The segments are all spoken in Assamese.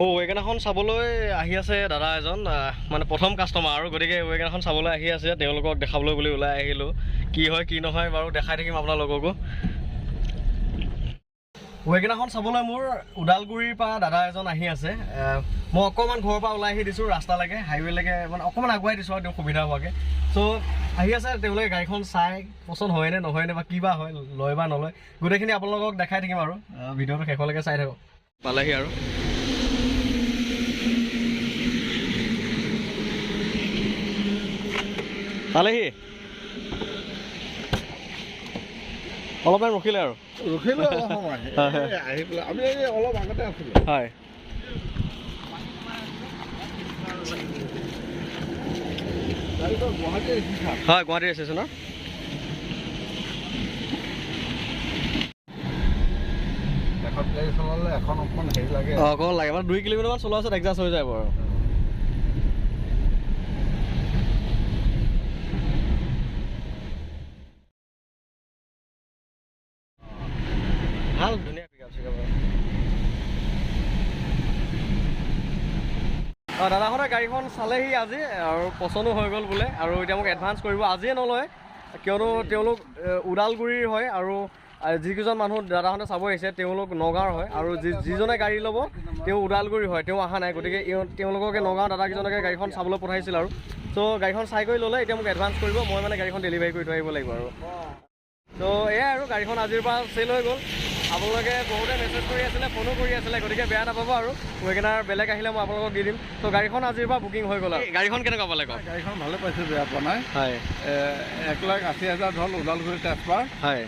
অ' ৱেগেনাৰখন চাবলৈ আহি আছে দাদা এজন মানে প্ৰথম কাষ্টমাৰ আৰু গতিকে ৱেগেনাৰখন চাবলৈ আহি আছে তেওঁলোকক দেখাবলৈ বুলি ওলাই আহিলোঁ। কি হয় কি নহয় বাৰু দেখাই থাকিম আপোনালোককো ৱেগেনাৰখন চাবলৈ মোৰ ওদালগুৰিৰ পৰা দাদা এজন আহি আছে। মই অকণমান ঘৰৰ পৰা ওলাই আহি দিছোঁ ৰাস্তালৈকে হাইৱেলৈকে মানে অকণমান আগুৱাই দিছোঁ আৰু তেওঁ সুবিধা হোৱাকৈ। চ' আহি আছে তেওঁলোকে গাড়ীখন চাই পচন্দ হয়নে নহয়নে বা কি বা হয় লয় বা নলয়। গোটেইখিনি আপোনালোকক দেখাই থাকিম আৰু ভিডিঅ'টো শেষলৈকে চাই থাকক। পালেহি আৰু। পালেহি অলপমান ৰখিলে আৰু। ৰখিলো অলপ সময় আহি পেলাই আমি অলপ আগতে আছিলো। হয়। হয় গুৱাহাটী ষ্টেচনৰ এখন অকণমান অকণ লাগে। মানে দুই কিলোমিটাৰমান চলোৱাৰ পিছত এডজাষ্ট হৈ যাব আৰু ভাল ধুনীয়া পিক আপ চিক অঁ দাদাহঁতে গাড়ীখন চালেহি আজি আৰু পচন্দো হৈ গ'ল বোলে আৰু এতিয়া মোক এডভান্স কৰিব আজিয়ে নলয় কিয়নো তেওঁলোক ওদালগুৰিৰ হয় আৰু যিকেইজন মানুহ দাদাহঁতে চাব আহিছে তেওঁলোক নগাঁৱৰ হয় আৰু যি যিজনে গাড়ী ল'ব তেওঁ ওদালগুৰি হয় তেওঁ অহা নাই গতিকে তেওঁলোককে নগাঁও দাদাকেইজনকে গাড়ীখন চাবলৈ পঠাইছিল আৰু। চ' গাড়ীখন চাই কৰি ল'লে এতিয়া মোক এডভান্স কৰিব মই মানে গাড়ীখন ডেলিভাৰী কৰি থৈ আহিব লাগিব আৰু। ত' এয়াই আৰু গাড়ীখন আজিৰ পৰা চেল হৈ গ'ল। আপোনালোকে বহুতে মেছেজ কৰি আছিলে ফোনো কৰি আছিলে গতিকে বেয়া নাপাব আৰু। ৱেগেনাৰ বেলেগ আহিলে মই আপোনালোকক দি দিম। ত' গাড়ীখন আজিৰ পৰা বুকিং হৈ গ'ল আৰু। গাড়ীখন কেনেকুৱা পালে কওক? গাড়ীখন ভালে পাইছোঁ বেয়া পোৱা নাই। হয়। এক লাখ আশী হাজাৰ হ'ল ওদালগুৰি ট্ৰেন্সফাৰ হয়।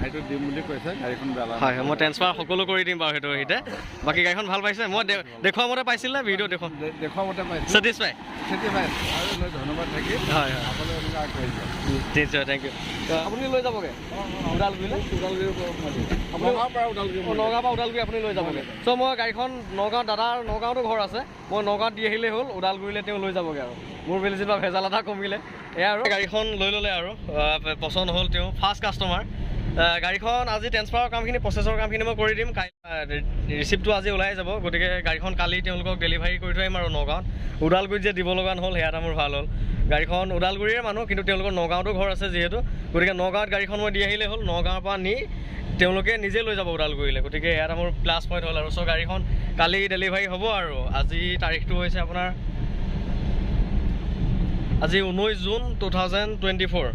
সেইটো দিম বুলি কৈছে গাড়ীখন বেয়া লগা হয় মই ট্ৰেন্সফাৰ সকলো কৰি দিম বাৰু সেইটো হেৰিতে। বাকী গাড়ীখন ভাল পাইছে? মই দে- দেখুওৱা মতে পাইছিলে ভিডিঅ' দেখুৱাম দে- দেখুওৱা মতে পাইছোঁ ছেটিছফাই চেটিফাইড আৰু ধন্যবাদ থাকিল হয় হয়। নিশ্চয় থেংক ইউ আপুনি লৈ যাবগৈ? ওদালগুৰিলৈ আপুনি- নগাঁৱৰ পৰা ওদালগুৰি অ, নগাঁৱৰ পৰা ওদালগুৰি আপুনি লৈ যাবগৈ। চ' মই গাড়ীখন নগাঁও দাদাৰ নগাঁৱতো ঘৰ আছে। মই নগাঁৱত দি আহিলেই হ'ল ওদালগুৰিলৈ তেওঁ লৈ যাবগৈ আৰু। মোৰ বেলি যেনিবা ভেজাল এটা কমিলে। এয়া আৰু। গাড়ীখন লৈ ল'লে আৰু। পচন্দ হ'ল তেওঁ। ফাৰ্ষ্ট কাষ্টমাৰ গাড়ীখন আজি ট্ৰেন্সফাৰৰ কামখিনি প্ৰচেছৰ কামখিনি মই কৰি দিম। ৰিচিপ্টটো আজি ওলাই যাব। গতিকে গাড়ীখন কালি তেওঁলোকক ডেলিভাৰী কৰি থৈ আহিম আৰু নগাঁৱত। ওদালগুৰিত যে দিব লগা নহ'ল সেয়া এটা মোৰ ভাল হ'ল। গাড়ীখন ওদালগুৰিৰে মানুহ কিন্তু তেওঁলোকৰ নগাঁৱতো ঘৰ আছে যিহেতু। গতিকে নগাঁৱত গাড়ীখন মই দি আহিলেই হ'ল। নগাঁৱৰ পৰা নি তেওঁলোকে নিজে লৈ যাব ওদালগুৰিলৈ। গতিকে এয়া এটা মোৰ প্লাছ পইণ্ট হ'ল আৰু। চ' গাড়ীখন কালি ডেলিভাৰী হ'ব আৰু। আজি তাৰিখটো হৈছে আপোনাৰ আজি ঊনৈছ June two thousand twenty four